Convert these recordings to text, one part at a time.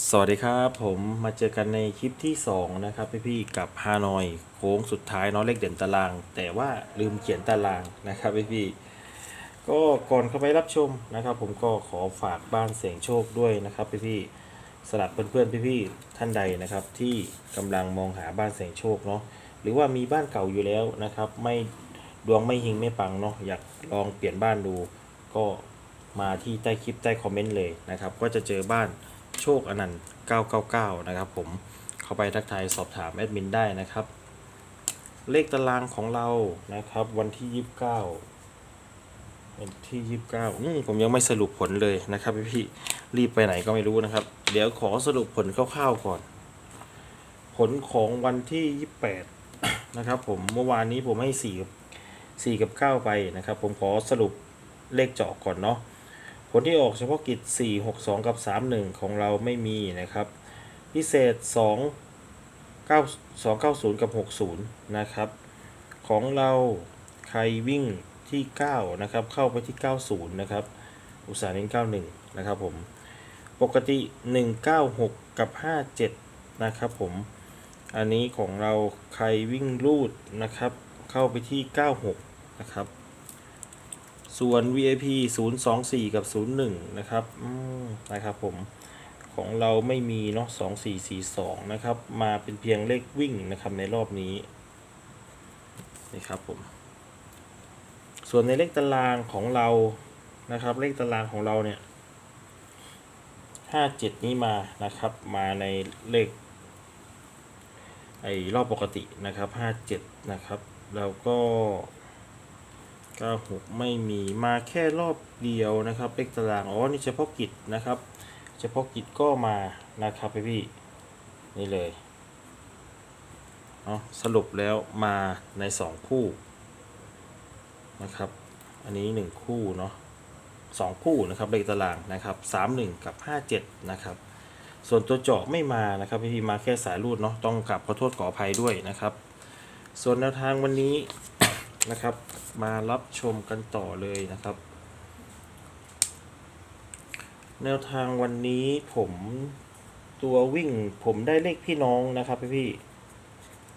สวัสดีครับผมมาเจอกันในคลิปที่ 2 นะครับพี่ๆกับฮานอยโค้งสุดท้ายเนาะเลขเด่นตาราง แต่ว่าลืมเขียนตารางนะครับพี่ๆก็ก่อนเข้าไปรับชมนะครับ ผมก็ขอฝากบ้านเสียงโชคด้วยนะครับพี่ๆสลับเพื่อนๆพี่ๆท่านใดนะครับที่กำลังมองหาบ้านเสียงโชคเนาะหรือว่ามีบ้านเก่าอยู่แล้วนะครับ ไม่ดวงไม่หิงไม่ปังเนาะอยากลองเปลี่ยนบ้านดู ก็มาที่ใต้คลิปใต้คอมเมนต์เลยนะครับ ก็จะเจอบ้าน โชคอนันต์ 999 นะครับผมเข้าไปทักทายสอบถามแอดมินได้นะครับ เลขตารางของเรานะครับ วันที่ 29 วันที่ 29อืมผมยังไม่สรุปผลเลยนะครับพี่พี่รีบไปไหนก็ไม่รู้นะครับ เดี๋ยวขอสรุปผลคร่าวๆก่อน ผลของวันที่ 28 นะครับผมเมื่อวานนี้ผมให้ 4 4 กับ 9 ไปนะครับ ผมขอสรุปเลขเจาะก่อนเนาะ ผลที่ออกเฉพาะกิจ 4 6 2 กับ 3 1 ของเราไม่มีนะครับ พิเศษ 2 9 2 9 0 กับ 60 นะครับ ของเราใครวิ่งที่ 9 นะครับ เข้าไปที่ 90 นะครับ อุตสาหเน้น91 นะครับผม ปกติ 196 กับ 57 นะครับผม อันนี้ของเราใครวิ่งรูดนะครับ เข้าไปที่ 96 นะครับ ส่วน VIP 024 กับ 01 นะครับนะครับผมของเราไม่มีเนาะ2442 นะครับ มาเป็นเพียงเลขวิ่งนะครับในรอบนี้นี่ครับผม ส่วนในเลขตารางของเรานะครับ เลขตารางของเราเนี่ย 57 นี้มานะครับ มาในเลขไอ้รอบปกตินะครับ 57 นะครับ แล้วก็ 96 ไม่มีมาแค่รอบเดียวนะครับ เลขตาราง อ๋อ นี่เฉพาะกิจนะครับ เฉพาะกิจก็มานะครับพี่พี่นี่เลยเนาะสรุปแล้วมาใน 2 คู่นะครับ อันนี้ 1 คู่เนาะสองคู่นะครับเลขตารางนะครับ31 กับ 57 นะครับ ส่วนตัวเจาะไม่มานะครับพี่พี่มาแค่สายรูดเนาะต้องกลับขอโทษขออภัยด้วยนะครับ ส่วนแนวทางวันนี้ นะครับ มารับชมกันต่อเลยนะครับ แนวทางวันนี้ผมตัววิ่งผมได้เลขพี่น้องนะครับพี่พี่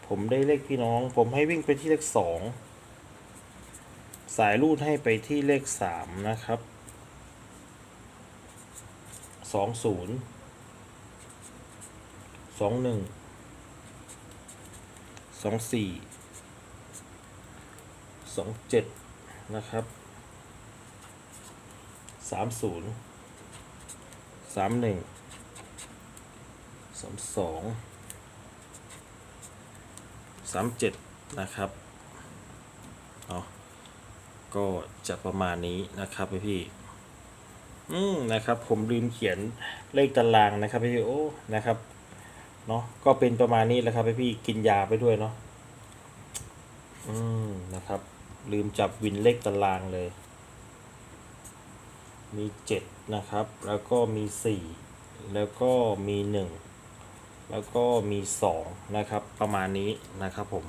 ผมได้เลขพี่น้อง ผมให้วิ่งไปที่เลขสองสายรูดให้ไปที่เลขสามนะครับสองศูนย์สองหนึ่งสองสี่ สองเจ็ดนะครับสามศูนย์สามหนึ่งสามสองสามเจ็ดนะครับเอาก็จะประมาณนี้นะครับพี่พี่อืมนะครับผมลืมเขียนเลขตารางนะครับพี่พี่โอ้นะครับเนาะก็เป็นประมาณนี้แหละครับพี่พี่กินยาไปด้วยเนาะอืมนะครับ ลืมจับวินเลขตารางเลย มีเจ็ดนะครับ แล้วก็มีสี่แล้วก็มีหนึ่งแล้วก็มีสองนะครับ ประมาณนี้นะครับผม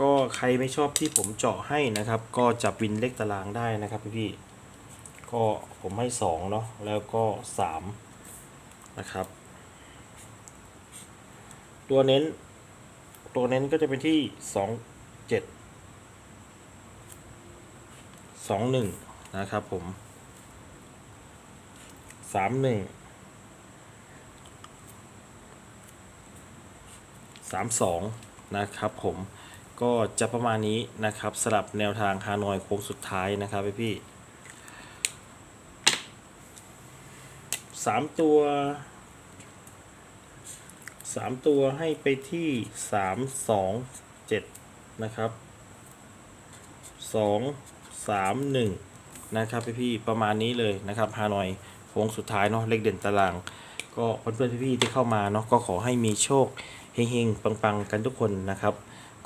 ก็ใครไม่ชอบที่ผมเจาะให้นะครับ ก็จับวินเลขตารางได้นะครับพี่พี่ๆก็ผมให้สองเนาะแล้วก็สามนะครับ ตัวเน้น ตัวเน้นก็จะเป็นที่สองเจ็ด สองหนึ่งนะครับผมสามหนึ่งสามสองนะครับผมก็จะประมาณนี้นะครับสลับแนวทางฮานอยโค้งสุดท้ายนะครับพี่พี่สามตัวสามตัวให้ไปที่สามสองเจ็ดนะครับสอง สามหนึ่งนะครับพี่พี่ๆประมาณนี้เลยนะครับฮานอยโค้งสุดท้ายเนาะเลขเด่นตาราง ก็เพื่อนๆพี่ๆที่เข้ามาเนาะก็ขอให้มีโชคเฮงๆ ปังๆ กันทุกคนนะครับ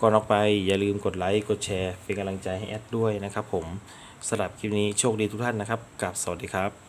ก่อนออกไปอย่าลืมกดไลค์กดแชร์ เป็นกำลังใจให้แอดด้วยนะครับผมสำหรับคลิปนี้โชคดีทุกท่านนะครับกับสวัสดีครับ